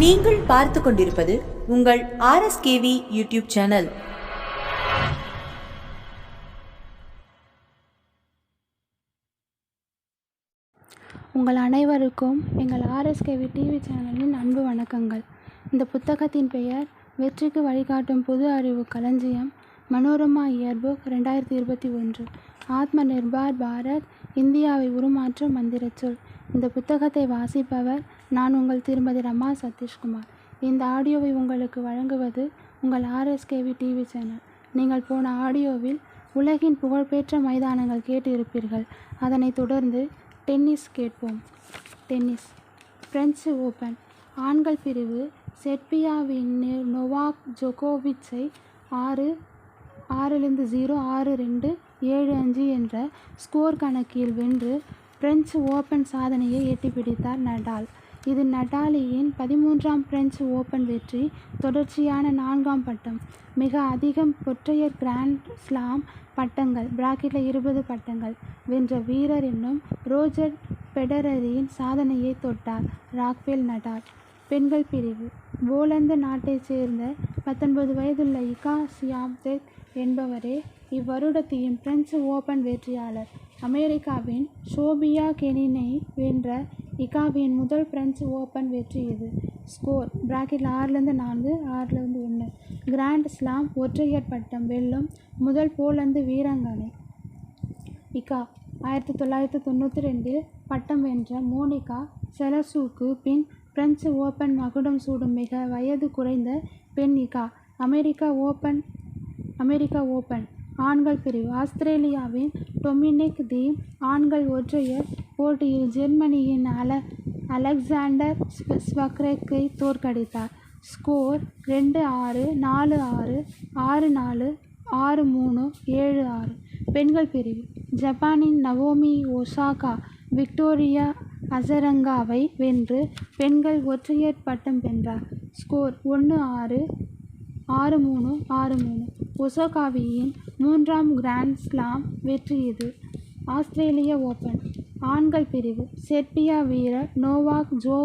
நீங்கள் பார்த்து கொண்டிருப்பது உங்கள் ஆர்எஸ்கேவி யூடியூப் சேனல் உங்கள் அனைவருக்கும் எங்கள் ஆர்எஸ்கேவி டிவி சேனலின் அன்பு வணக்கங்கள். இந்த புத்தகத்தின் பெயர் வெற்றிக்கு வழிகாட்டும் புது அறிவு களஞ்சியம் மனோரமா இயர்புக் ரெண்டாயிரத்தி இருபத்தி ஒன்று. ஆத்ம நிர்பார் பாரத் இந்தியாவை உருமாற்றும் மந்திரச்சொல் இந்த புத்தகத்தை வாசிப்பவர் நான் உங்கள் திருமதி ரமா சதீஷ்குமார். இந்த ஆடியோவை உங்களுக்கு வழங்குவது உங்கள் ஆர்எஸ்கேவி டிவி சேனல். நீங்கள் போன ஆடியோவில் உலகின் புகழ்பெற்ற மைதானங்கள் கேட்டு இருப்பீர்கள் அதனைத் தொடர்ந்து டென்னிஸ் கேட்போம். டென்னிஸ் பிரெஞ்சு ஓபன் ஆண்கள் பிரிவு செட்பியாவின் நொவாக் ஜொகோவிச்சை ஆறு ஆறிலிருந்து ஜீரோ ஆறு ரெண்டு ஏழு அஞ்சு என்ற ஸ்கோர் கணக்கில் வென்று பிரெஞ்சு ஓபன் சாதனையை எட்டி பிடித்தார் நடால். இது நடாலியின் பதிமூன்றாம் பிரெஞ்சு ஓபன் வெற்றி தொடர்ச்சியான நான்காம் பட்டம். மிக அதிகம் ஒற்றையர் கிராண்ட் ஸ்லாம் பட்டங்கள் பிராக்கெட்டில் இருபது பட்டங்கள் வென்ற வீரர் என்னும் ரோஜர் பெடரரின் சாதனையை தொட்டார் ராக்வேல் நடால். பெண்கள் பிரிவு. போலந்து நாட்டைச் சேர்ந்த பத்தொன்பது வயதுள்ள இகா சியாம்தெக் என்பவரே இவ்வருடத்தின் பிரெஞ்சு ஓபன் வெற்றியாளர். அமெரிக்காவின் ஷோபியா கெனினை வென்ற இகாவின் முதல் பிரெஞ்சு ஓப்பன் வெற்றி இது. ஸ்கோர் பிராக்கெட்டில் ஆறுலேருந்து நான்கு ஆறுலேருந்து ஒன்று. கிராண்ட் ஸ்லாம் ஒற்றையர் பட்டம் வெல்லும் முதல் போலந்து வீராங்கனை. இகா ஆயிரத்தி தொள்ளாயிரத்தி தொண்ணூற்றி ரெண்டில் பட்டம் வென்ற மோனிகா செலசூக்கு பின் பிரெஞ்சு ஓப்பன் மகுடம் சூடும் மிக வயது குறைந்த பெண் Iga America Open America Open ஆண்கள் பிரிவு. ஆஸ்திரேலியாவின் டொமினிக் தீம் ஆண்கள் ஒற்றையர் போட்டியில் ஜெர்மனியின் அல அலெக்சாண்டர் ஸ்வ- ஸ்வக்ரெக்கை தோற்கடித்தார். ஸ்கோர் ரெண்டு ஆறு நாலு ஆறு ஆறு நாலு ஆறு மூணு ஏழு ஆறு. பெண்கள் பிரிவு. ஜப்பானின் நவோமி ஒசாகா விக்டோரியா அசரங்காவை வென்று பெண்கள் ஒற்றையர் பட்டம் வென்றார். ஸ்கோர் ஒன்று ஆறு ஆறு மூணு ஆறு மூணு. ஒசாகாவியின் மூன்றாம் கிராண்ட் ஸ்லாம் வெற்றி இது. ஆஸ்திரேலிய ஓபன் ஆண்கள் பிரிவு செர்பியா வீரர் நோவாக் ஜோ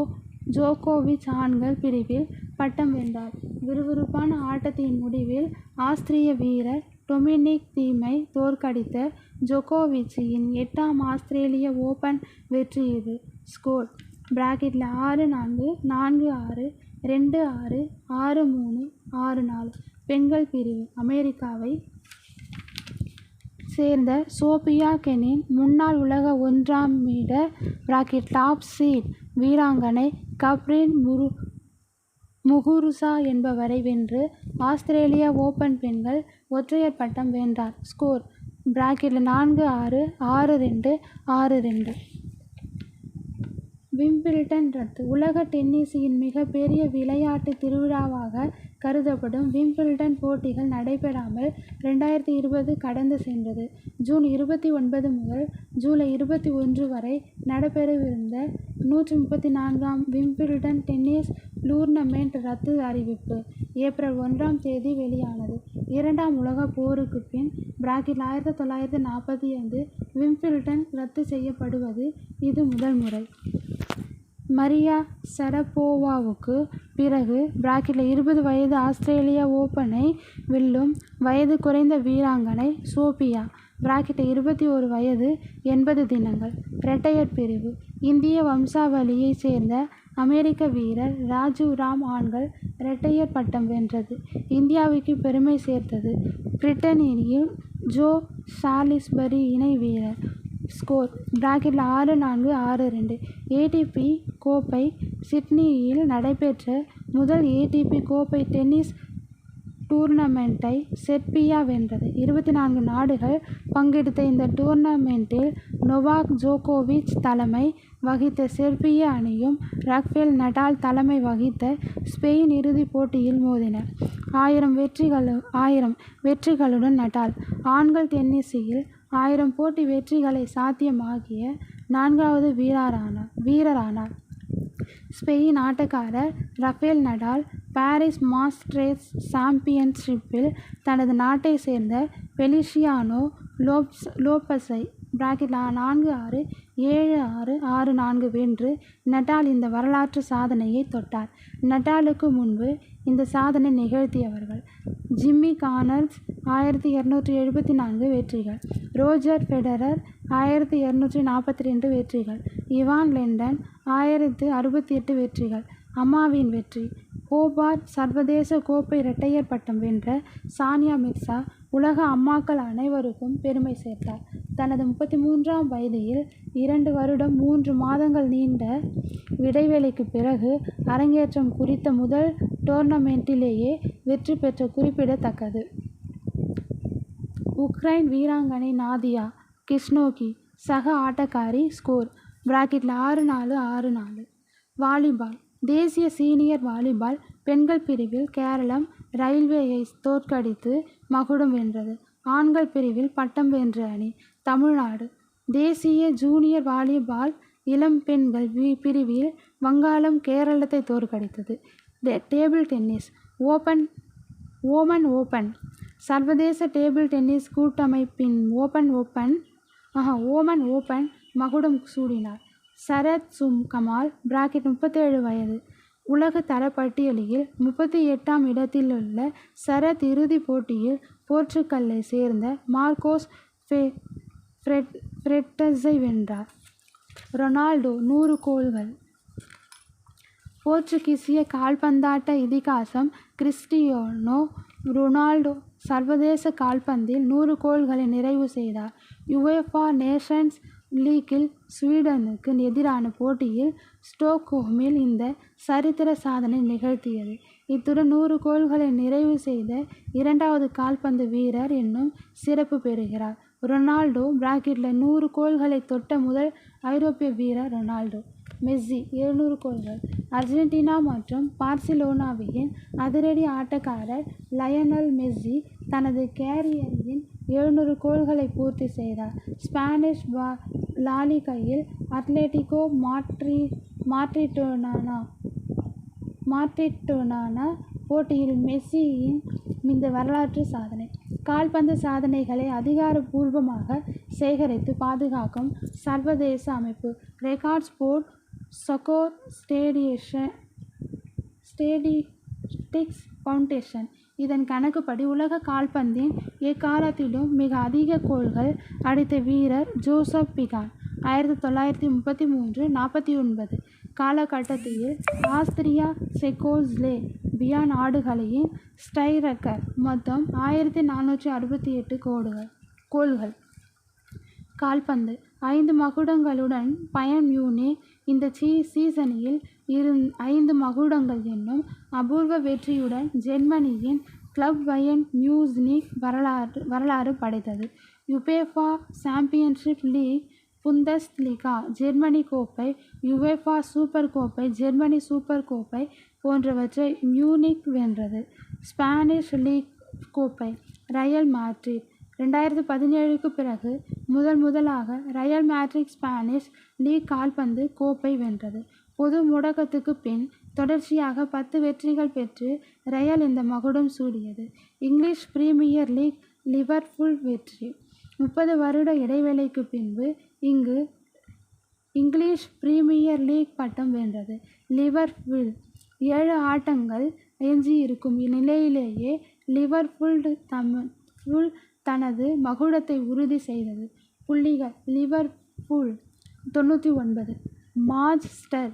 ஜோகோவிச் ஆண்கள் பிரிவில் பட்டம் வென்றார். விறுவிறுப்பான ஆட்டத்தின் முடிவில் ஆஸ்திரிய வீரர் டொமினிக் தீமை தோற்கடித்த ஜொகோவிச்சியின் எட்டாம் ஆஸ்திரேலிய ஓபன் வெற்றி இது. ஸ்கோர் பிராக்கெட்டில் ஆறு நான்கு நான்கு ஆறு ரெண்டு ஆறு ஆறு மூணு ஆறு நாலு. பெண்கள் பிரிவு அமெரிக்காவை சேர்ந்த சோபியா கெனின் முன்னாள் உலக ஒன்றாம் மீடர் பிராக்கெட் டாப் சீட் வீராங்கனை கப்ரின் முரு முகுருசா என்பவரை வென்று ஆஸ்திரேலிய ஓபன் பெண்கள் ஒற்றையர் பட்டம் வென்றார். ஸ்கோர் பிராக்கெட்டில் நான்கு ஆறு ஆறு ரெண்டு ஆறு ரெண்டு. விம்பிள்டன் ரத்து உலக டென்னிஸின் மிகப்பெரிய விளையாட்டு திருவிழாவாக கருதப்படும் விம்பிள்டன் போட்டிகள் நடைபெறாமல் ரெண்டாயிரத்தி இருபது கடந்து சென்றது. ஜூன் இருபத்தி ஒன்பது முதல் ஜூலை இருபத்தி ஒன்று வரை நடைபெறவிருந்த நூற்றி முப்பத்தி நான்காம் விம்பிள்டன் டென்னிஸ் டூர்னமெண்ட் ரத்து அறிவிப்பு ஏப்ரல் ஒன்றாம் தேதி வெளியானது. இரண்டாம் உலகப் போருக்கு பின் பிராக்கில் ஆயிரத்தி தொள்ளாயிரத்தி நாற்பத்தி ஐந்து விம்பிள்டன் ரத்து செய்யப்படுவது இது முதல் முறை. மரியா சரபோவாவுக்கு பிறகு பிராக்கெட்டில் இருபது வயது ஆஸ்திரேலிய ஓப்பனை வெல்லும் வயது குறைந்த வீராங்கனை சோபியா. பிராக்கெட்டில் இருபத்தி ஒரு வயது எண்பது தினங்கள். இரட்டையர் பிரிவு. இந்திய வம்சாவளியைச் சேர்ந்த அமெரிக்க வீரர் ராஜீவ் ராம் ஆண்கள் இரட்டையர் பட்டம் வென்றது. இந்தியாவுக்கு பெருமை சேர்த்தது. பிரிட்டனியில் ஜோ சாலிஸ்பரி இணை வீரர். ஸ்கோர் பிராக்கெட்டில் ஆறு நான்கு ஆறு ரெண்டு. ஏடிபி கோப்பை சிட்னியில் நடைபெற்ற முதல் ஏடிபி கோப்பை டென்னிஸ் டூர்னமெண்ட்டை செர்பியா வென்றது. இருபத்தி நான்கு நாடுகள் பங்கெடுத்த இந்த டூர்னமெண்ட்டில் நொவாக் ஜோகோவிச் தலைமை வகித்த செர்பிய அணியும் ரஃபேல் நடால் தலைமை வகித்த ஸ்பெயின் இறுதிப் போட்டியில் மோதினர். ஆயிரம் வெற்றிகள் ஆயிரம் வெற்றிகளுடன் நடால். ஆண்கள் டென்னிஸில் ஆயிரம் போட்டி வெற்றிகளை சாத்தியமாக்கிய நான்காவது வீரரானார் வீரரானார் ஸ்பெயின் ஆட்டக்காரர் ரஃபேல் நடால் பாரிஸ் மாஸ்ட்ரேஸ் சாம்பியன்ஷிப்பில் தனது நாட்டை சேர்ந்த பெலிஷியானோ லோப்ஸ் லோப்பஸை பிராக்கெட் நான்கு ஆறு ஏழு ஆறு ஆறு நான்கு வென்று நடால் இந்த வரலாற்று சாதனையை தொட்டார். நடாலுக்கு முன்பு இந்த சாதனை நிகழ்த்தியவர்கள். ஜிம்மி கார்னர்ஸ் ஆயிரத்தி இரநூற்றி எழுபத்தி நான்கு வெற்றிகள். ரோஜர் ஃபெடரர் ஆயிரத்தி இரநூற்றி நாற்பத்தி ரெண்டு வெற்றிகள். இவான் லெண்டன் ஆயிரத்து அறுபத்தி எட்டு வெற்றிகள். அம்மாவின் வெற்றி. ஹோபார்ட் சர்வதேச கோப்பை இரட்டையர் பட்டம் வென்ற சானியா மிர்சா உலக அம்மாக்கள் அனைவருக்கும் பெருமை சேர்த்தார். தனது முப்பத்தி மூன்றாம் வயதில் இரண்டு வருடம் மூன்று மாதங்கள் நீண்ட இடைவேளைக்கு பிறகு அரங்கேற்றம் குறித்த முதல் டோர்னமெண்ட்டிலேயே வெற்றி பெற்ற குறிப்பிடத்தக்கது. உக்ரைன் வீராங்கனை நாதியா கிஷ்னோகி சக ஆட்டக்காரி ஸ்கோர் பிராக்கெட்டில் ஆறு நாலு ஆறு நாலு. வாலிபால் தேசிய சீனியர் வாலிபால் பெண்கள் பிரிவில் கேரளம் ரயில்வேயை தோற்கடித்து மகுடம் வென்றது. ஆண்கள் பிரிவில் பட்டம் வென்ற அணி தமிழ்நாடு. தேசிய ஜூனியர் வாலிபால் இளம் பெண்கள் பிரிவில் வங்காளம் கேரளத்தை தோற்கடித்தது. டே- table tennis open Oman open. சர்வதேச டேபிள் டென்னிஸ் கூட்டமைப்பின் ஓபன் ஓபன் ஆஹா ஓமன் ஓபன் மகுடம் சூடினார். சரத் சும் கமால் பிராக்கெட் முப்பத்தேழு வயது. உலக தரப்பட்டியலில் முப்பத்தி எட்டாம் இடத்தில் உள்ள சரத் இறுதிப் போட்டியில் போர்ச்சுகல்லை சேர்ந்த மார்க்கோஸ் ஃபெ ஃப்ரெட் ஃப்ரெட்டஸை வென்றார். ரொனால்டோ நூறு கோல்கள். போர்ச்சுகீசிய கால்பந்தாட்ட இதிகாசம் கிறிஸ்டியோனோ ரொனால்டோ சர்வதேச கால்பந்தில் நூறு கோல்களை நிறைவு செய்தார். யுஎஃபா நேஷன்ஸ் லீக்கில் ஸ்வீடனுக்கு எதிரான போட்டியில் ஸ்டோக்ஹோமில் இந்த சரித்திர சாதனை நிகழ்த்தியது. இத்துடன் நூறு கோல்களை நிறைவு செய்த இரண்டாவது கால்பந்து வீரர் என்னும் சிறப்பு பெறுகிறார். ரொனால்டோ பிராக்கெட்டில் நூறு கோல்களை தொட்ட முதல் ஐரோப்பிய வீரர் ரொனால்டோ. மெஸ்ஸி எழுநூறு கோல்கள் அர்ஜென்டினா மற்றும் பார்சிலோனாவின் அதிரடி ஆட்டக்காரர் லயனல் மெஸ்ஸி தனது கேரியரின் எழுநூறு கோல்களை பூர்த்தி செய்தார். ஸ்பானிஷ் பா லாலிகையில் அத்லெட்டிகோ மாட்ரி மாட்ரிட்டோனானா மாட்ரிட்டோனானா போட்டியில் மெஸ்ஸியின் இந்த வரலாற்று சாதனை. கால்பந்து சாதனைகளை அதிகாரப்பூர்வமாக சேகரித்து பாதுகாக்கும் சர்வதேச அமைப்பு. ரெக்கார்ட் ஸ்போர்ட் சகோர் ஸ்டேடியேஷன் ஸ்டேடிஸ்டிக்ஸ் ஃபவுண்டேஷன். இதன் கணக்குப்படி உலக கால்பந்தின் எக்காலத்திலும் மிக அதிக கோல்கள் அடித்த வீரர் ஜோசப் பிகான் ஆயிரத்தி தொள்ளாயிரத்தி முப்பத்தி மூன்று நாற்பத்தி ஒன்பது. காலகட்டத்தில் ஆஸ்திரியா செகோஸ்லே வியா நாடுகளையும் ஸ்டைரக்கர் மொத்தம் ஆயிரத்தி நானூற்றி அறுபத்தி எட்டு கோடுகள் கோல்கள் கால்பந்து. ஐந்து மகுடங்களுடன் பயன் மியூனே இந்த சீ சீசனில் இருந் ஐந்து மகுடங்கள் என்னும் அபூர்வ வெற்றியுடன் ஜெர்மனியின் கிளப் பயன் மியூஸ்னிக் வரலாறு வரலாறு படைத்தது. UEFA championship league Bundes Germany கோப்பை யுவேஃபா சூப்பர் கோப்பை ஜெர்மனி சூப்பர் கோப்பை போன்றவற்றை மியூனிக் வென்றது. ஸ்பானிஷ் லீக் கோப்பை ரயல் மாட்ரிட். ரெண்டாயிரத்து பதினேழுக்கு பிறகு முதல் முதலாக ரயல் மேட்ரிக் ஸ்பானிஷ் லீக் கால்பந்து கோப்பை வென்றது. பொது முடக்கத்துக்கு பின் தொடர்ச்சியாக பத்து வெற்றிகள் பெற்று ரயல் இந்த மகுடம் சூடியது. இங்கிலீஷ் பிரீமியர் லீக் லிவர்பூல் வெற்றி. முப்பது வருட இடைவேளைக்கு பின்பு இங்கு இங்கிலீஷ் பிரீமியர் லீக் பட்டம் வென்றது. லிவர்பூல் ஏழு ஆட்டங்கள் எஞ்சியிருக்கும் இந்நிலையிலேயே லிவர்பூல் தம் ஃபுல் தனது மகுடத்தை உறுதி செய்தது. புள்ளிகள் லிவர்பூல் தொண்ணூற்றி ஒன்பது மாஜ்ஸ்டர்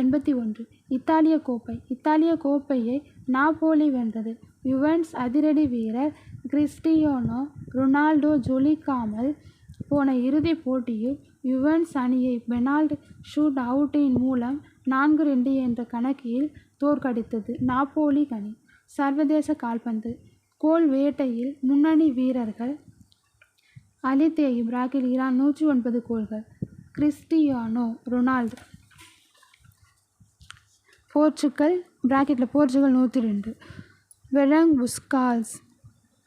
எண்பத்தி ஒன்று இத்தாலிய கோப்பை. இத்தாலிய கோப்பையை நாப்போலி வென்றது. யுவன்ஸ் அதிரடி வீரர் கிறிஸ்டியோனோ ரொனால்டோ ஜொலிக்காமல் போன இறுதிப் போட்டியில் யுவன்ஸ் அணியை பெனால்ட் ஷூட் அவுட்டின் மூலம் நான்கு ரெண்டு என்ற கணக்கில் தோற்கடித்தது நாப்போலி அணி. சர்வதேச கால்பந்து கோல் வேட்டையில் முன்னணி வீரர்கள் அலித்தே பிராக்கில் ஈரான் நூற்றி ஒன்பது கோல்கள். கிறிஸ்டியானோ ரொனால்டு போர்ச்சுகல் பிராக்கெட்டில் போர்ச்சுகல் நூற்றி ரெண்டு. வெரங் புஸ்கால்ஸ்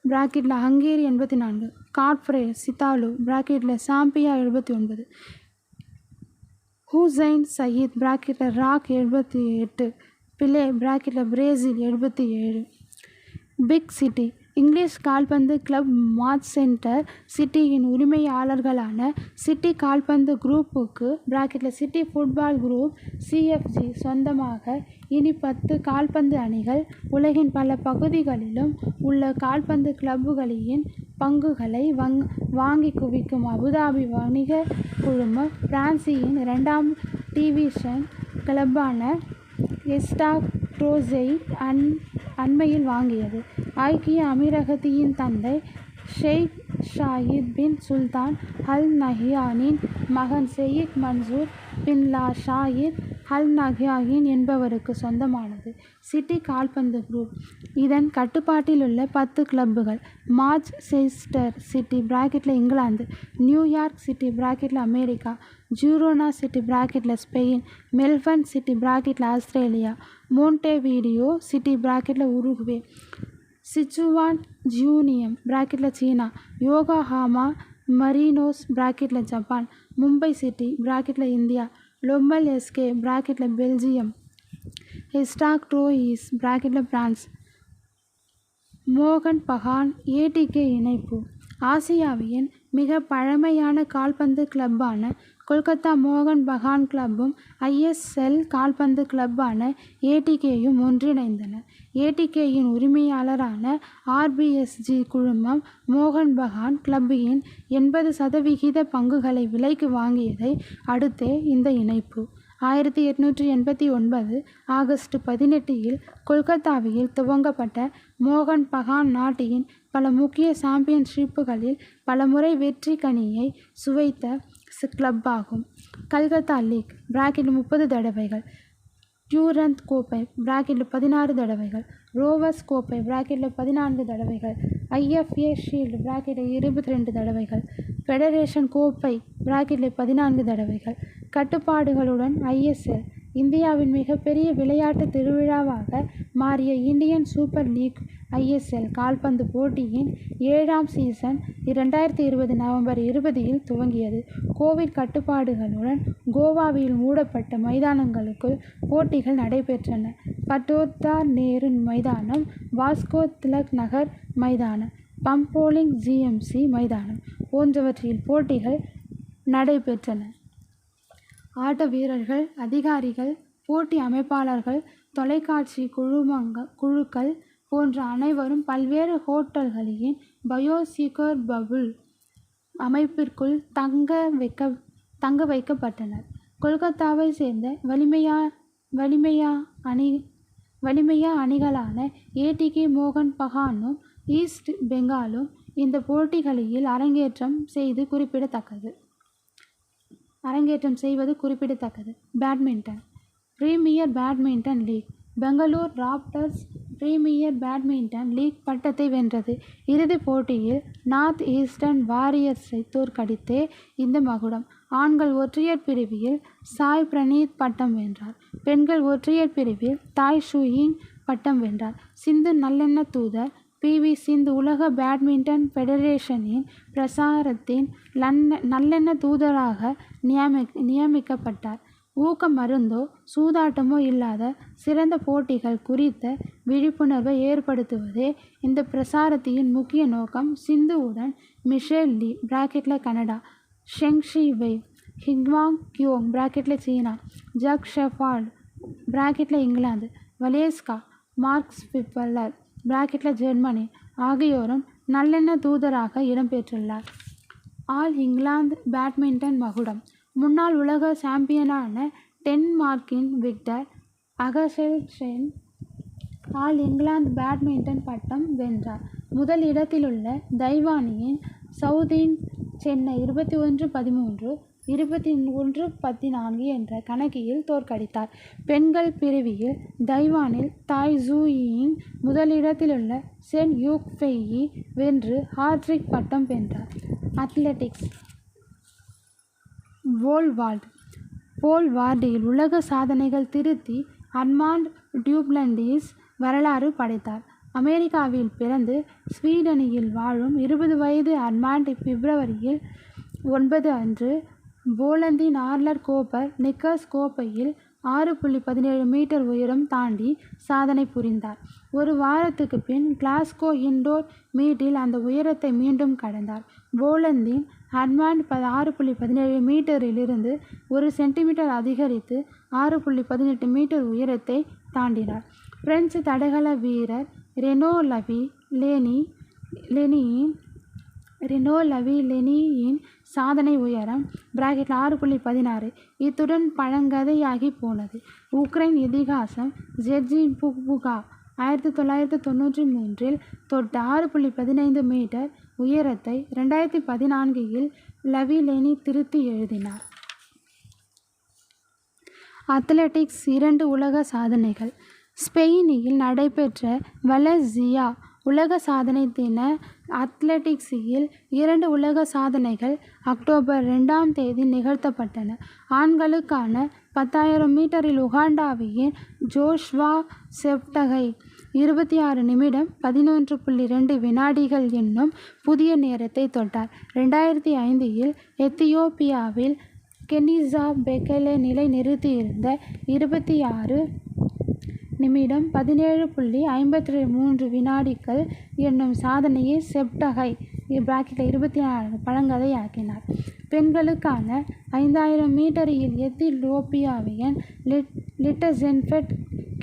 பிராக்கெட்டில் ஹங்கேரி எண்பத்தி நான்கு கார்ப்ரே சித்தாலு பிராக்கெட்டில் சாம்பியா எழுபத்தி ஒன்பது ஹூசைன் சயீத் பிராக்கெட்டில் ராக் எழுபத்தி எட்டு பிலே பிராக்கெட்டில் பிரேசில் எழுபத்தி ஏழு பிக் சிட்டி இங்கிலீஷ் கால்பந்து கிளப் மான்செஸ்டர் சிட்டியின் உரிமையாளர்களான சிட்டி கால்பந்து குரூப்புக்கு பிராக்கெட்டில் சிட்டி ஃபுட்பால் குரூப் சிஎஃப்ஜி சொந்தமாக இனி பத்து கால்பந்து அணிகள் உலகின் பல பகுதிகளிலும் உள்ள கால்பந்து கிளப்புகளின் பங்குகளை வங் வாங்கி குவிக்கும் அபுதாபி வணிக குழுமம் பிரான்சின் இரண்டாம் டிவிஷன் கிளப்பான எஸ்டாக் ட்ரோஸை அன் அண்மையில் வாங்கியது. ஐக்கிய அமீரகத்தின் தந்தை ஷெய்க் ஷாயித் பின் சுல்தான் அல் நஹ்யானின் மகன் செயிக் மன்சூர் பின் லா ஷாயித் அல் நஹ்யான் என்பவருக்கு சொந்தமானது. சிட்டி கால்பந்து குரூப். இதன் கட்டுப்பாட்டில் உள்ள பத்து கிளப்புகள் மார்ச் செஸ்டர் சிட்டி பிராக்கெட்டில் இங்கிலாந்து நியூயார்க் சிட்டி பிராக்கெட்டில் அமெரிக்கா ஜூரோனா சிட்டி பிராக்கெட்டில் ஸ்பெயின் மெல்பர்ன் சிட்டி பிராக்கெட்டில் ஆஸ்திரேலியா மோண்டேவீடியோ சிட்டி பிராக்கெட்டில் உருகுவே சிச்சுவான் ஜூனியம் பிராக்கெட்டில் சீனா யோகாஹாமா மரீனோஸ் பிராக்கெட்டில் ஜப்பான் மும்பை சிட்டி பிராக்கெட்டில் இந்தியா லொம்மல் எஸ்கே ப்ராக்கெட்டில் பெல்ஜியம் ஹெஸ்டாக் ட்ரோயிஸ் ப்ராக்கெட்டில் பிரான்ஸ் மோகன் பகான் ஏடிகே இணைப்பு. ஆசியாவின் மிக பழமையான கால்பந்து கிளப்பான கொல்கத்தா மோகன் பகான் கிளப்பும் ஐஎஸ்எல் கால்பந்து கிளப்பான ஏடிகேயும் ஒன்றிணைந்தன. ஏடிகேயின் உரிமையாளரான ஆர்பிஎஸ்ஜி குழுமம் மோகன் பகான் கிளப்பின் எண்பது சதவிகித பங்குகளை விலைக்கு வாங்கியதை அடுத்தே இந்த இணைப்பு. ஆயிரத்தி எட்நூற்றி எண்பத்தி ஒன்பது ஆகஸ்ட் பதினெட்டில் கொல்கத்தாவில் துவங்கப்பட்ட மோகன் பகான் நாட்டியின் பல முக்கிய சாம்பியன்ஷிப்புகளில் பலமுறை வெற்றி கனியை சுவைத்த கிளப்பாகும் கல்கத்தா லீக். பிராக்கெட் முப்பது தடவைகள். டியூரந்த் கோப்பை பிராக்கெட்டில் பதினாறு தடவைகள். ரோவர்ஸ் கோப்பை பிராக்கெட்டில் பதினான்கு தடவைகள். ஐஎஃப்ஏ ஷீல்டு பிராக்கெட்டில் இருபத்தி ரெண்டு தடவைகள். ஃபெடரேஷன் கோப்பை பிராக்கெட்டில் பதினான்கு தடவைகள். கட்டுப்பாடுகளுடன் ஐஎஸ்எல் இந்தியாவின் மிகப்பெரிய விளையாட்டு திருவிழாவாக மாறிய இந்தியன் சூப்பர் லீக் ஐஎஸ்எல் கால்பந்து போட்டியின் ஏழாம் சீசன் இரண்டாயிரத்தி இருபது நவம்பர் இருபதில் துவங்கியது. கோவிட் கட்டுப்பாடுகளுடன் கோவாவில் மூடப்பட்ட மைதானங்களுக்குள் போட்டிகள் நடைபெற்றன. பட்டோர்தா நேரு மைதானம் வாஸ்கோ திலக் நகர் மைதானம் பம்போலிங் ஜிஎம்சி மைதானம் போன்றவற்றில் போட்டிகள் நடைபெற்றன. ஆட்ட வீரர்கள் அதிகாரிகள் போட்டி அமைப்பாளர்கள் தொலைக்காட்சி குழுமங்க குழுக்கள் போன்ற அனைவரும் பல்வேறு ஹோட்டல்களின் பயோசிகர் பபுள் அமைப்பிற்குள் தங்க வைக்க தங்க வைக்கப்பட்டனர். கொல்கத்தாவை சேர்ந்த வலிமையா வலிமையா அணி வலிமையா அணிகளான ஏடிகே மோகன் பகானும் ஈஸ்ட் பெங்காலும் இந்த போட்டிகளில் அரங்கேற்றம் செய்து குறிப்பிடத்தக்கது. அரங்கேற்றம் செய்வது குறிப்பிடத்தக்கது. Badminton Premier Badminton League Bengaluru Raptors Premier Badminton League பட்டத்தை வென்றது. இறுதிப் போட்டியில் நார்த் ஈஸ்டர்ன் வாரியர்ஸை தோற்கடித்தே இந்த மகுடம். ஆண்கள் ஒற்றையர் பிரிவில் சாய் பிரணீத் பட்டம் வென்றார். பெண்கள் ஒற்றையர் பிரிவில் தாய் ஷூயிங் பட்டம் வென்றார். சிந்து நல்லெண்ண தூதர் பி. வி. சிந்து உலக பேட்மிண்டன் ஃபெடரேஷனின் பிரசாரத்தின் லன்ன நல்லெண்ண தூதராக நியமி நியமிக்கப்பட்டார். ஊக்க மருந்தோ சூதாட்டமோ இல்லாத சிறந்த போட்டிகள் குறித்த விழிப்புணர்வை ஏற்படுத்துவதே இந்த பிரசாரத்தின் முக்கிய நோக்கம். சிந்துவுடன் மிஷேல் லீ பிராக்கெட்டில் கனடா ஷெங்ஷி வெய் ஹிக்வாங் கியோங் பிராக்கெட்டில் சீனா ஜக் ஷெஃபால்ட் பிராக்கெட்டில் இங்கிலாந்து வலேஸ்கா மார்க்ஸ் பிப்பலர் பிராக்கெட்டில் ஜெர்மனி ஆகியோரும் நல்லெண்ண தூதராக இடம்பெற்றுள்ளார். ஆல் இங்கிலாந்து பேட்மிண்டன் மகுடம் முன்னாள் உலக சாம்பியனான டென்மார்க்கின் Viktor Axelsen all England badminton பட்டம் வென்றார். முதல் இடத்திலுள்ள தைவானியின் சவுதீன் சென்னை இருபத்தி ஒன்று பதிமூன்று இருபத்தி ஒன்று பதினான்கு என்ற கணக்கில் தோற்கடித்தார். பெண்கள் பிரிவில் தைவானில் தாய் ஜூயியின் முதலிடத்திலுள்ள சென் யூக் ஃபெய்யி வென்று ஹாட்ரிக் பட்டம் வென்றார். அத்லெட்டிக்ஸ் வோல்வால்ட் போல்வார்டில் உலக சாதனைகள் திருத்தி அர்மாண்ட் டியூப்லண்டிஸ் வரலாறு படைத்தார். அமெரிக்காவில் பிறந்து ஸ்வீடனில் வாழும் இருபது வயது அர்மாண்ட் பிப்ரவரியில் ஒன்பது அன்று போலந்தின் ஆர்லர் கோப்பர் நிக்கஸ் கோப்பையில் ஆறு புள்ளி பதினேழு மீட்டர் உயரம் தாண்டி சாதனை புரிந்தார். ஒரு வாரத்துக்கு பின் கிளாஸ்கோ இண்டோர் மீட்டில் அந்த உயரத்தை மீண்டும் கடந்தார். போலந்தின் அட்வான்ட் ப ஆறு புள்ளி பதினேழு மீட்டரிலிருந்து ஒரு சென்டிமீட்டர் அதிகரித்து ஆறு புள்ளி பதினெட்டு மீட்டர் உயரத்தை தாண்டினார். பிரெஞ்சு தடகள வீரர் ரெனோ லவி லெனி லெனியின் ரெனோ லவி லெனியின் சாதனை உயரம் பிராக்கெட் ஆறு புள்ளி பதினாறு. இத்துடன் பழங்கதையாகி போனது. உக்ரைன் இதிகாசம் ஜெர்ஜின் புக்புகா ஆயிரத்தி தொள்ளாயிரத்தி தொண்ணூற்றி மூன்றில் தொட்ட ஆறு புள்ளி பதினைந்து மீட்டர் உயரத்தை ரெண்டாயிரத்தி பதினான்கில் லவிலேனி திருத்தி எழுதினார். அத்லெட்டிக்ஸ் இரண்டு உலக சாதனைகள். ஸ்பெயினில் நடைபெற்ற வலசியா உலக சாதனை தின அத்லெட்டிக்ஸில் இரண்டு உலக சாதனைகள் அக்டோபர் ரெண்டாம் தேதி நிகழ்த்தப்பட்டன. ஆண்களுக்கான பத்தாயிரம் மீட்டரில் உகாண்டாவின் ஜோஷ்வா செப்டகை இருபத்தி ஆறு நிமிடம் பதினொன்று புள்ளி ரெண்டு வினாடிகள் என்னும் புதிய நேரத்தை தொட்டார். ரெண்டாயிரத்தி ஐந்தில் எத்தியோப்பியாவில் கெனிசா பெக்கலே நிலை நிறுத்தியிருந்த இருபத்தி ஆறு நிமிடம் பதினேழு புள்ளி ஐம்பத்தி மூன்று வினாடிகள் என்னும் சாதனையை செப்டகை பிராக்கெட்டில் இருபத்தி நாலு பழங்கதையாக்கினார் பெண்களுக்கான ஐந்தாயிரம் மீட்டரில் எத்தியோப்பியாவின் லிட் லிட்டசென்ஃபெட்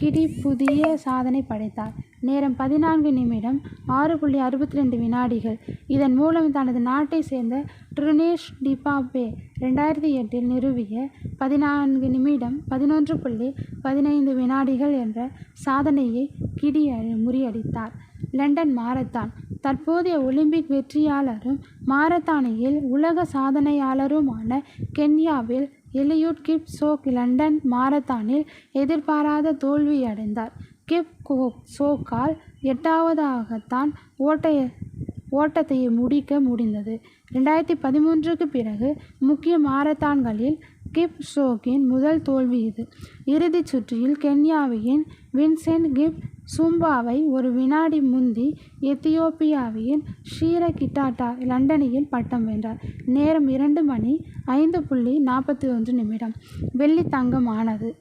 கிடி புதிய சாதனை படைத்தார். நேரம் பதினான்கு நிமிடம் ஆறு புள்ளி அறுபத்தி ரெண்டு வினாடிகள். இதன் மூலம் தனது நாட்டை சேர்ந்த ட்ருனேஷ் டிபாபே ரெண்டாயிரத்தி எட்டில் நிறுவிய பதினான்கு நிமிடம் பதினொன்று புள்ளி பதினைந்து வினாடிகள் என்ற சாதனையை கிடி முறியடித்தார். London marathon. தற்போதைய ஒலிம்பிக் வெற்றியாளரும் மாரத்தானியில் உலக சாதனையாளருமான கென்யாவில் எலியூட் கிப் சோக் லண்டன் மாரத்தானில் எதிர்பாராத தோல்வியடைந்தார். கிப் சோக்கால் எட்டாவதாகத்தான் ஓட்டைய ஓட்டத்தை முடிக்க முடிந்தது. ரெண்டாயிரத்தி பதிமூன்றுக்கு பிறகு முக்கிய மாரத்தான்களில் கிப் ஷோக்கின் முதல் தோல்வி இது. இறுதிச் சுற்றில் கென்யாவின் வின்சென்ட் கிப் சும்பாவை ஒரு வினாடி முந்தி எத்தியோப்பியாவின் ஷீர கிட்டாட்டா லண்டனில் பட்டம் வென்றார். நேரம் இரண்டு மணி ஐந்து புள்ளி நாற்பத்தி ஒன்று நிமிடம். வெள்ளி தங்கம் ஆனது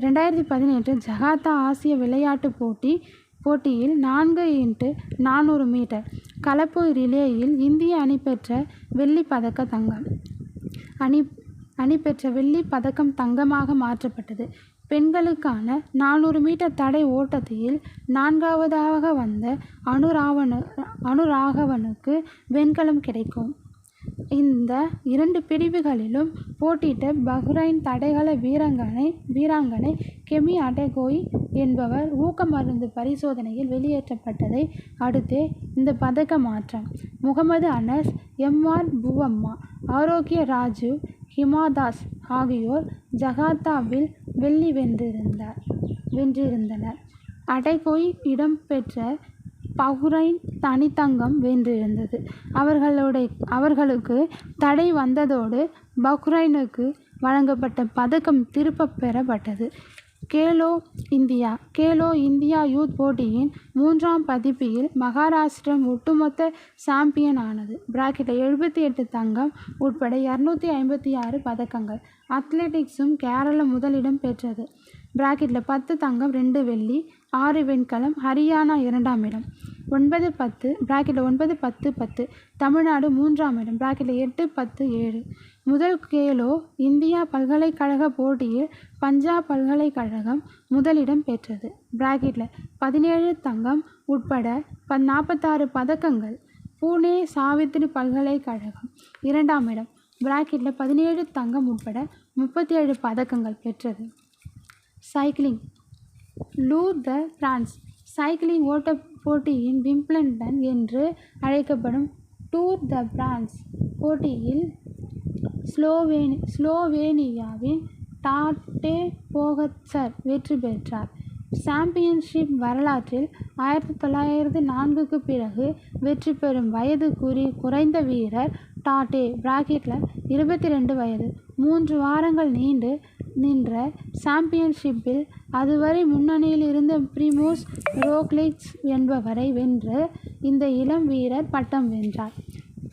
ரெண்டாயிரத்தி பதினெட்டு ஜகாத்தா ஆசிய விளையாட்டுப் போட்டி போட்டியில் நான்கு இன்ட்டு நானூறு மீட்டர். கலப்பு ரிலேயில் இந்திய அணி பெற்ற வெள்ளி பதக்க தங்கம். அணி அணி பெற்ற வெள்ளி பதக்கம் தங்கமாக மாற்றப்பட்டது. பெண்களுக்கான நானூறு மீட்டர் தடை ஓட்டத்தில் நான்காவதாக வந்த அனுராவனு அனுராகவனுக்கு வெண்கலம் கிடைக்கும். இந்த இரண்டு பிரிவுகளிலும் போட்டியிட்ட பஹ்ரைன் தடகள வீராங்கனை வீராங்கனை கெமி அடெகோய் என்பவர் ஊக்க மருந்து பரிசோதனையில் வெளியேற்றப்பட்டதை அடுத்தே இந்த பதக்க மாற்றம். முகமது அனஸ் எம்ஆர் புவம்மா ஆரோக்கிய ராஜு ஹிமாதாஸ் ஆகியோர் ஜகாத்தாவில் வெள்ளி வென்றிருந்தார் வென்றிருந்தனர். அடைகோய் இடம்பெற்ற பஹ்ரைன் தனித்தங்கம் வென்றிருந்தது. அவர்களுடைய அவர்களுக்கு தடை வந்ததோடு பஹ்ரைனுக்கு வழங்கப்பட்ட பதக்கம் திருப்பப் பெறப்பட்டது Khelo India Khelo India youth போட்டியின் மூன்றாம் பதிப்பில் மகாராஷ்டிரம் ஒட்டுமொத்த சாம்பியன் ஆனது. பிராக்கெட்டில் எழுபத்தி எட்டு தங்கம் உட்பட இரநூத்தி ஐம்பத்தி ஆறு பதக்கங்கள் அத்லெட்டிக்ஸும் கேரளம் முதலிடம் பெற்றது. பிராக்கெட்டில் பத்து தங்கம் ரெண்டு வெள்ளி ஆறு வெண்கலம் ஹரியானா இரண்டாம் இடம். ஒன்பது பத்து பிராக்கெட்டில் ஒன்பது பத்து பத்து. தமிழ்நாடு மூன்றாம் இடம் பிராக்கெட்டில் எட்டு பத்து ஏழு. முதல் கேலோ இந்தியா பல்கலைக்கழக போட்டியில் பஞ்சாப் பல்கலைக்கழகம் முதலிடம் பெற்றது. பிராக்கெட்டில் பதினேழு தங்கம் உட்பட ப நாற்பத்தாறு பதக்கங்கள். பூனே சாவித்திரி பல்கலைக்கழகம் இரண்டாம் இடம். பிராக்கெட்டில் பதினேழு தங்கம் உட்பட முப்பத்தி ஏழு பதக்கங்கள் பெற்றது. Cycling Tour de France cycling ஓட்டப் போட்டியின் விம்பிள்டன் என்று அழைக்கப்படும் டூர் த பிரான்ஸ் போட்டியில் ஸ்லோவேனி ஸ்லோவேனியாவின் டாட்டே போகச்சர் வெற்றி பெற்றார். சாம்பியன்ஷிப் வரலாற்றில் ஆயிரத்தி தொள்ளாயிரத்தி நான்குக்கு பிறகு வெற்றி பெறும் வயது குறி குறைந்த வீரர் டாட்டே பிராக்கெட்டில் இருபத்தி ரெண்டு வயது. மூன்று வாரங்கள் நீண்டு நின்ற சாம்பியன்ஷிப்பில் அதுவரை முன்னணியில் இருந்த பிரிமோஸ் ரோக்லிக்ஸ் என்பவரை வென்று இந்த இளம் வீரர் பட்டம் வென்றார்.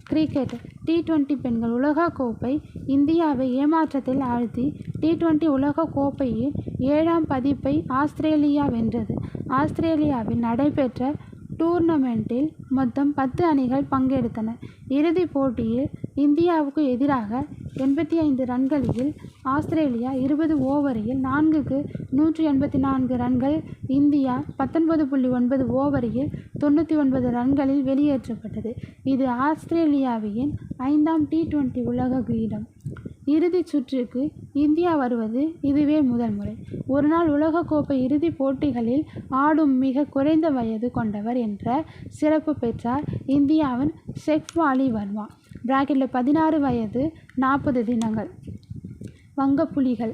கிரிக்கெட் டி டுவெண்ட்டி பெண்கள் உலகக் கோப்பை இந்தியாவை ஏமாற்றத்தில் ஆழ்த்தி டி டுவெண்ட்டி உலகக்கோப்பையின் ஏழாம் பதிப்பை ஆஸ்திரேலியா வென்றது. ஆஸ்திரேலியாவில் நடைபெற்ற டூர்னமெண்ட்டில் மொத்தம் பத்து அணிகள் பங்கெடுத்தன. இறுதிப் போட்டியில் இந்தியாவுக்கு எதிராக எண்பத்தி ஐந்து ரன்களில் ஆஸ்திரேலியா இருபது ஓவரில் நான்குக்கு நூற்றி எண்பத்தி நான்கு ரன்கள் இந்தியா பத்தொன்பது புள்ளி ஒன்பது ஓவரில் தொண்ணூற்றி ஒன்பது ரன்களில் வெளியேற்றப்பட்டது. இது ஆஸ்திரேலியாவின் ஐந்தாம் டி டுவெண்டி உலக கிரீடம். இறுதிச் சுற்றுக்கு இந்தியா வருவது இதுவே முதல் முறை. ஒருநாள் உலகக்கோப்பை இறுதிப் போட்டிகளில் ஆடும் மிக குறைந்த வயது கொண்டவர் என்ற சிறப்பு பெற்றார் இந்தியாவின் செக்வாலி வர்மா. பிராக்கெட்டில் பதினாறு வயது நாற்பது தினங்கள். வங்கப்புலிகள்.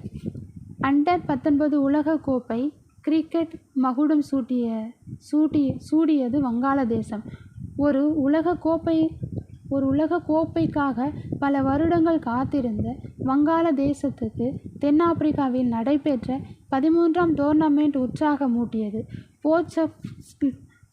அண்டர் பத்தொன்பது உலகக்கோப்பை கிரிக்கெட் மகுடம் சூட்டிய சூட்டி சூடியது வங்காளதேசம் ஒரு உலக கோப்பை ஒரு உலக கோப்பைக்காக பல வருடங்கள் காத்திருந்த வங்காளதேசத்துக்கு தென்னாப்பிரிக்காவில் நடைபெற்ற பதிமூன்றாம் டோர்னமெண்ட் உற்சாகமூட்டியது. போர்ட்ஸ் ஆஃப்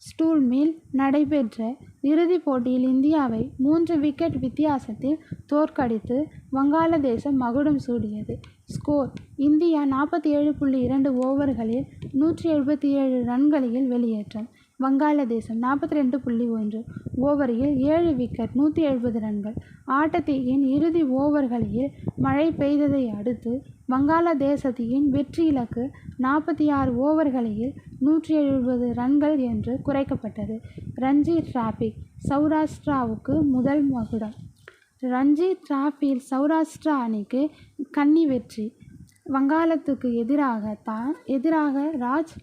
ஸ்டூல் மில் நடைபெற்ற இறுதிப் போட்டியில் இந்தியாவை மூன்று விக்கெட் வித்தியாசத்தில் தோற்கடித்து வங்காளதேசம் மகுடம் சூடியது. ஸ்கோர் இந்தியா நாற்பத்தி ஏழு புள்ளி இரண்டு ஓவர்களில் நூற்றி எழுபத்தி ஏழு ரன்களில் வெளியேற்றம். வங்காளதேசம் நாற்பத்தி ரெண்டு புள்ளி ஒன்று ஓவரில் ஏழு விக்கெட் நூற்றி எழுபது ரன்கள். ஆட்டத்தின் இறுதி ஓவர்களில் மழை பெய்ததை அடுத்து வங்காளதேசத்தின் வெற்றி இலக்கு நாற்பத்தி ஆறு ஓவர்களில் நூற்றி எழுபது ரன்கள் என்று குறைக்கப்பட்டது. ரஞ்சி டிராபிக் சௌராஷ்டிராவுக்கு முதல் மகுடம். ரஞ்சி டிராஃபியில் சௌராஷ்டிரா அணிக்கு கன்னி வெற்றி. வங்காளத்துக்கு எதிராக தான் எதிராக ராஜ்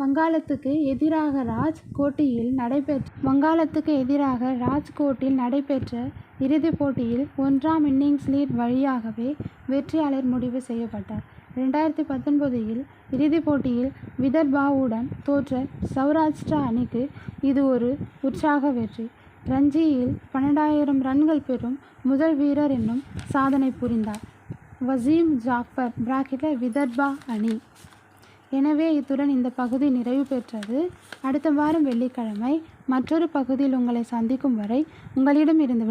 வங்காளத்துக்கு எதிராக ராஜ் கோட்டியில் நடைபெற்ற வங்காளத்துக்கு எதிராக ராஜ்கோட்டில் நடைபெற்ற இறுதிப் போட்டியில் ஒன்றாம் இன்னிங்ஸ் லீட் வழியாகவே வெற்றியாளர் முடிவு செய்யப்பட்டார். ரெண்டாயிரத்தி பத்தொன்பதில் இறுதிப் போட்டியில் விதர்பாவுடன் தோற்ற சௌராஷ்டிரா அணிக்கு இது ஒரு உற்சாக வெற்றி. ரஞ்சியில் பன்னெண்டாயிரம் ரன்கள் பெறும் முதல் வீரர் என்னும் சாதனை புரிந்தார். வசீம் ஜாஃபர் பிராக்கெட்டில் விதர்பா அணி எனவே இத்துடன் இந்த பகுதி நிறைவு பெற்றது. அடுத்த வாரம் வெள்ளிக்கிழமை மற்றொரு பகுதியில் உங்களை சந்திக்கும் வரை உங்களிடம் இருந்து